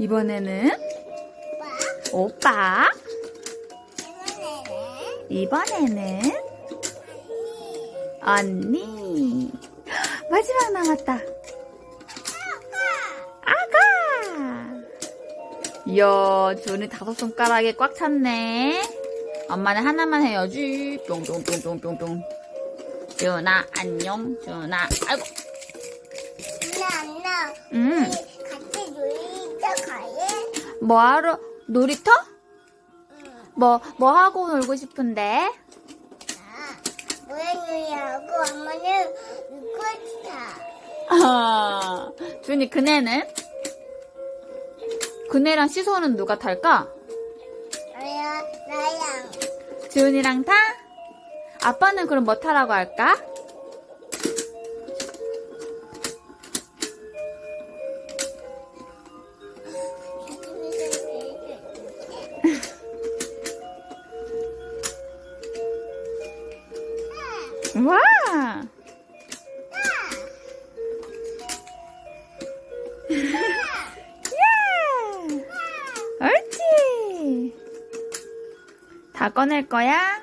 이번에는 오빠. 이번에는 언니. 마지막 남았다. 아가. 이야, 준이 다섯 손가락에 꽉 찼네. 엄마는 하나만 해야지. 뿅뿅뿅뿅뿅뿅. 준아, 안녕. 준아, 아이고. 엄마, 엄마. 음. 뭐하러, 놀이터? 응. 뭐, 뭐 하고 놀고 싶은데? 아, 모양놀이하고 엄마는 이거다. 아, 준이 그네는? 그네랑 시소는 누가 탈까? 나야, 나양. 지훈이랑 타? 아빠는 그럼 뭐 타라고 할까? 와! 야! 옳지! 다 꺼낼 거야?